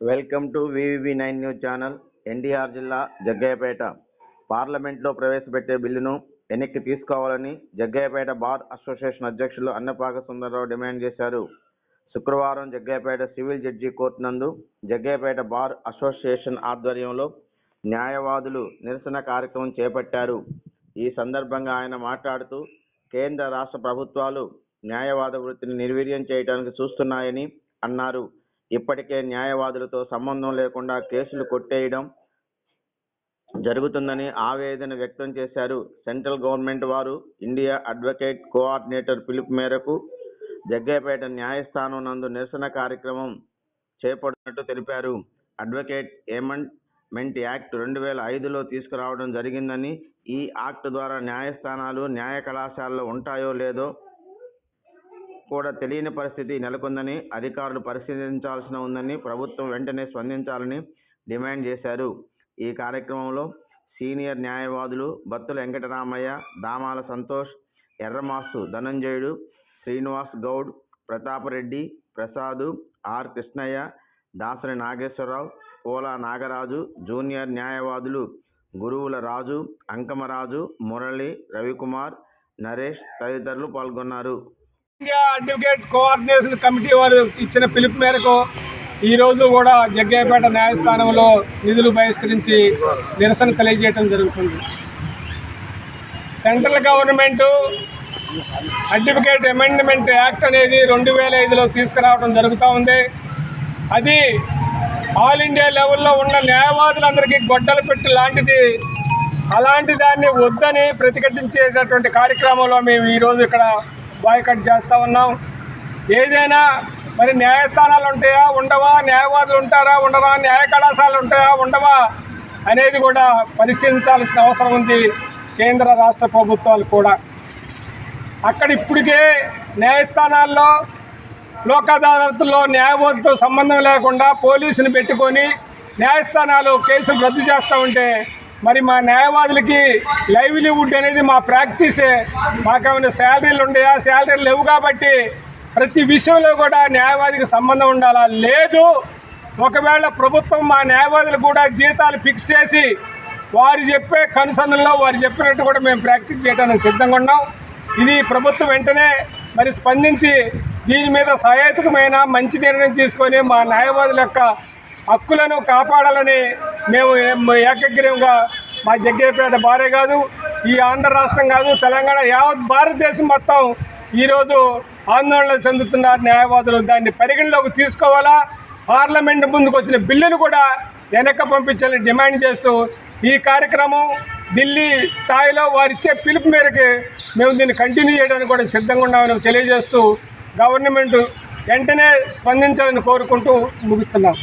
Welcome to VV nine news channel NTR జిల్లా జగ్గయ్యపేట. పార్లమెంట్లో ప్రవేశపెట్టే బిల్లును వెనక్కి తీసుకోవాలని జగ్గయ్యపేట బార్ అసోసియేషన్ అధ్యక్షులు అన్నపాక సుందరరావు డిమాండ్ చేశారు. శుక్రవారం జగ్గయ్యపేట సివిల్ జడ్జి కోర్టు నందు జగ్గయ్యపేట బార్ అసోసియేషన్ ఆధ్వర్యంలో న్యాయవాదులు నిరసన కార్యక్రమం చేపట్టారు. ఈ సందర్భంగా ఆయన మాట్లాడుతూ కేంద్ర రాష్ట్ర ప్రభుత్వాలు న్యాయవాద వృత్తిని నిర్వీర్యం చేయడానికి చూస్తున్నాయని అన్నారు. ఇప్పటికే న్యాయవాదులతో సంబంధం లేకుండా కేసులు కొట్టేయడం జరుగుతుందని ఆవేదన వ్యక్తం చేశారు. సెంట్రల్ గవర్నమెంట్ వారు ఇండియా అడ్వకేట్ కోఆర్డినేటర్ పిలుపు మేరకు జగ్గయ్యపేట న్యాయస్థానం నందు నిరసన కార్యక్రమం చేపడినట్టు తెలిపారు. అడ్వకేట్ ఏమండ్మెంట్ యాక్ట్ రెండు వేల ఐదులో తీసుకురావడం జరిగిందని ఈ యాక్ట్ ద్వారా న్యాయస్థానాలు న్యాయ కళాశాలలో ఉంటాయో లేదో కూడా తెలియని పరిస్థితి నెలకొందని అధికారులు పరిశీలించాల్సిన ఉందని ప్రభుత్వం వెంటనే స్పందించాలని డిమాండ్ చేశారు. ఈ కార్యక్రమంలో సీనియర్ న్యాయవాదులు బత్తుల వెంకటరామయ్య దామాల సంతోష్ ఎర్రమాసు ధనంజయుడు శ్రీనివాస్ గౌడ్ ప్రతాపరెడ్డి ప్రసాదు ఆర్ కృష్ణయ్య దాసరి నాగేశ్వరరావు పోలా నాగరాజు జూనియర్ న్యాయవాదులు గురువుల రాజు అంకమరాజు మురళి రవికుమార్ నరేష్ తదితరులు పాల్గొన్నారు. ఇండియా అడ్వకేట్ కోఆర్డినేషన్ కమిటీ వారు ఇచ్చిన పిలుపు మేరకు ఈరోజు కూడా జగ్గయ్యపేట న్యాయస్థానంలో నిధులు బహిష్కరించి నిరసన కలియజేయడం జరుగుతుంది. Central government advocate amendment act అనేది రెండు వేల ఐదులో తీసుకురావడం జరుగుతూ ఉంది. అది ఆల్ ఇండియా లెవెల్లో ఉన్న న్యాయవాదులందరికీ గొడ్డలు పెట్టి లాంటిది. అలాంటి దాన్ని వద్దని ప్రతిఘటించేటటువంటి కార్యక్రమంలో మేము ఈరోజు ఇక్కడ బాయ్కట్ చేస్తూ ఉన్నాం. ఏదైనా మరి న్యాయస్థానాలు ఉంటాయా? ఉండవా? న్యాయవాదులు ఉంటారా? ఉండవా? న్యాయ కళాశాలలు ఉంటాయా? ఉండవా? అనేది కూడా పరిశీలించాల్సిన అవసరం ఉంది కేంద్ర రాష్ట్ర ప్రభుత్వాలు కూడా. అక్కడ ఇప్పటికే న్యాయస్థానాల్లో లోక్ అదాలత్లో న్యాయవాదులతో సంబంధం లేకుండా పోలీసుని పెట్టుకొని న్యాయస్థానాలు కేసులు రద్దు చేస్తూ ఉంటే మరి మా న్యాయవాదులకి లైవ్లీవుడ్ అనేది మా ప్రాక్టీసే మాకేమైనా శాలరీలు ఉండయా శాలరీలు లేవు కాబట్టి ప్రతి విషయంలో కూడా న్యాయవాదికి సంబంధం ఉండాలా? లేదు. ఒకవేళ ప్రభుత్వం మా న్యాయవాదులు కూడా జీతాలు ఫిక్స్ చేసి వారు చెప్పే కనుసన్నల్లో వారు చెప్పినట్టు కూడా మేము ప్రాక్టీస్ చేయడానికి సిద్ధంగా ఉన్నాం. ఇది ప్రభుత్వం వెంటనే మరి స్పందించి దీని మీద సహేతుకమైన మంచి నిర్ణయం తీసుకొని మా న్యాయవాదుల యొక్క హక్కులను కాపాడాలని మేము ఏకగ్రీవంగా మా జగ్గయ్యపేట బారే కాదు ఈ ఆంధ్ర రాష్ట్రం కాదు తెలంగాణ యావత్ భారతదేశం మొత్తం ఈరోజు ఆందోళన చెందుతున్నారు న్యాయవాదులు. దాన్ని పరిగణలోకి తీసుకోవాలా? పార్లమెంట్ ముందుకు వచ్చిన బిల్లును కూడా వెనక్కి పంపించాలని డిమాండ్ చేస్తూ ఈ కార్యక్రమం ఢిల్లీ స్థాయిలో వారిచ్చే పిలుపు మేరకు మేము దీన్ని కంటిన్యూ చేయడానికి కూడా సిద్ధంగా ఉన్నామని తెలియజేస్తూ గవర్నమెంట్ వెంటనే స్పందించాలని కోరుకుంటూ ముగిస్తున్నాం.